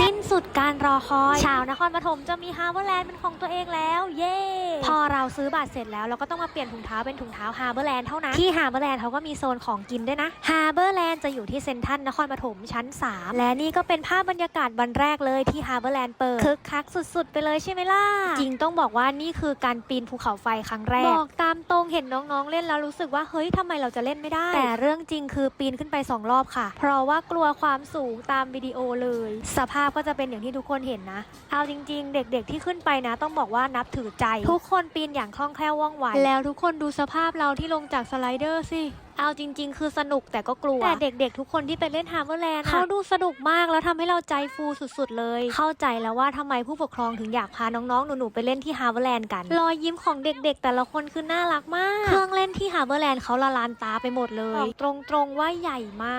สิ้นสุดการรอคอย ชาวนครปฐมจะมีฮาร์เวอร์แลนด์เป็นของตัวเองแล้ว เย้ พอเราซื้อบัตรเสร็จแล้วเราก็ต้องมาเปลี่ยนถุงเท้าเป็นถุงเท้าฮาร์เบอร์แลนด์เท่านั้น ที่ฮาร์เบอร์แลนด์เขาก็มีโซนของกินด้วยนะฮาร์เบอร์แลนด์จะอยู่ที่เซ็นทรัลนครปฐมชั้น 3 และนี่ก็เป็นภาพบรรยากาศวันแรกเลยที่ฮาร์เบอร์แลนด์เปิดคึกคักสุดๆ ไปเลยใช่ไหมล่ะ จริงต้องบอกว่านี่คือการปีนภูเขาไฟครั้งแรก บอกตามตรงเห็นน้องๆเล่นแล้วรู้สึกว่าเฮ้ยทำไมเราจะเล่นไม่ได้ แต่เรื่องจริงคือปีนขึ้นไปสองรอบค่ะ เพราะว่ากลัวความสูงตามวิดีโอเลย สภาพก็จะเป็นอย่างที่ทุกคนเห็นนะเอาจริง ๆ เด็ก ๆ ที่ขึ้นไปนะ ต้องบอกว่านับถือใจทุกคนปีนอย่างคล่องแคล่วว่องไว แล้วทุกคนดูสภาพเราที่ลงจากสไลเดอร์สิ เอาจริง ๆ คือสนุกแต่ก็กลัว แต่เด็กๆ ทุกคนที่ไปเล่นฮาร์เบอร์แลนด์เขาดูสนุกมากแล้วทำให้เราใจฟูสุดๆ เลย เข้าใจแล้วว่าทำไมผู้ปกครองถึงอยากพาน้องๆ หนูๆ ไปเล่นที่ฮาร์เบอร์แลนด์กัน รอยยิ้มของเด็กๆ แต่ละคนคือน่ารักมาก เครื่องเล่นที่ฮาร์เบอร์แลนด์เขาละลานตาไปหมดเลยบอกตรงๆว่าใหญ่มาก